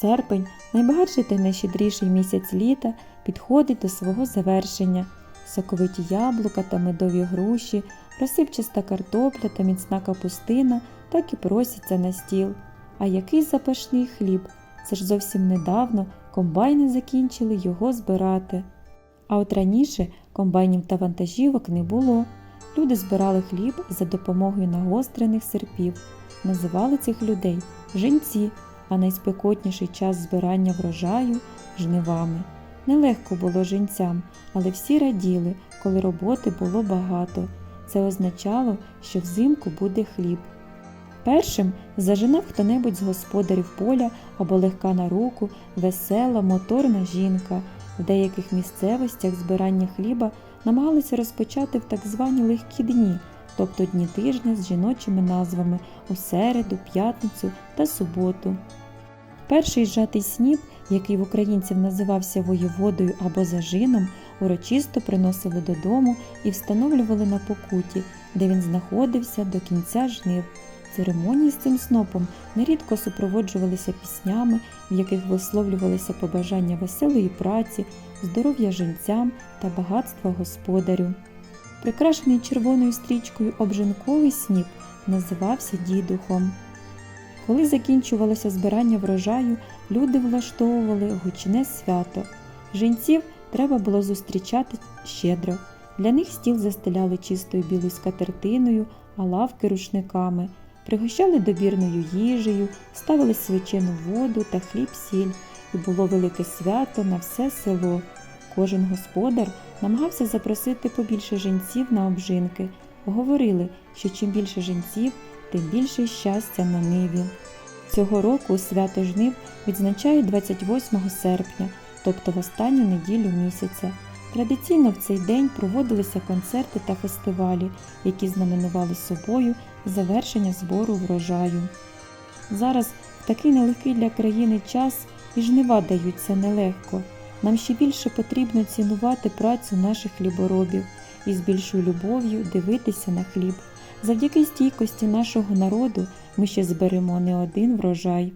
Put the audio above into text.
Серпень, найбагатший та найщедріший місяць літа, підходить до свого завершення. Соковиті яблука та медові груші, розсипчаста картопля та міцна капустина так і просяться на стіл. А який запашний хліб! Це ж зовсім недавно комбайни закінчили його збирати. А от раніше комбайнів та вантажівок не було. Люди збирали хліб за допомогою нагострених серпів. Називали цих людей жінці, а найспекотніший час збирання врожаю жнивами. Нелегко було жінцям, але всі раділи, коли роботи було багато. Це означало, що взимку буде хліб. Першим зажинав хто-небудь з господарів поля або легка на руку, весела, моторна жінка. В деяких місцевостях збирання хліба намагалися розпочати в так звані легкі дні, тобто дні тижня з жіночими назвами у середу, п'ятницю та суботу. Перший жатий сніп, який в українців називався воєводою або зажином, урочисто приносили додому і встановлювали на покуті, де він знаходився до кінця жнив. Церемонії з цим снопом нерідко супроводжувалися піснями, в яких висловлювалися побажання веселої праці, здоров'я жінцям та багатства господарю. Прикрашений червоною стрічкою обжинковий сніп називався дідухом. Коли закінчувалося збирання врожаю, люди влаштовували гучне свято. Жінців треба було зустрічати щедро. Для них стіл застеляли чистою білою скатертиною, а лавки рушниками, пригощали добірною їжею, ставили свячену воду та хліб сіль, і було велике свято на все село. Кожен господар намагався запросити побільше жінців на обжинки. Говорили, що чим більше жінців, тим більше щастя на ниві. Цього року свято жнив відзначають 28 серпня, тобто в останню неділю місяця. Традиційно в цей день проводилися концерти та фестивалі, які знаменували собою завершення збору врожаю. Зараз такий нелегкий для країни час і жнива даються нелегко. Нам ще більше потрібно цінувати працю наших хліборобів і з більшою любов'ю дивитися на хліб. Завдяки стійкості нашого народу ми ще зберемо не один врожай.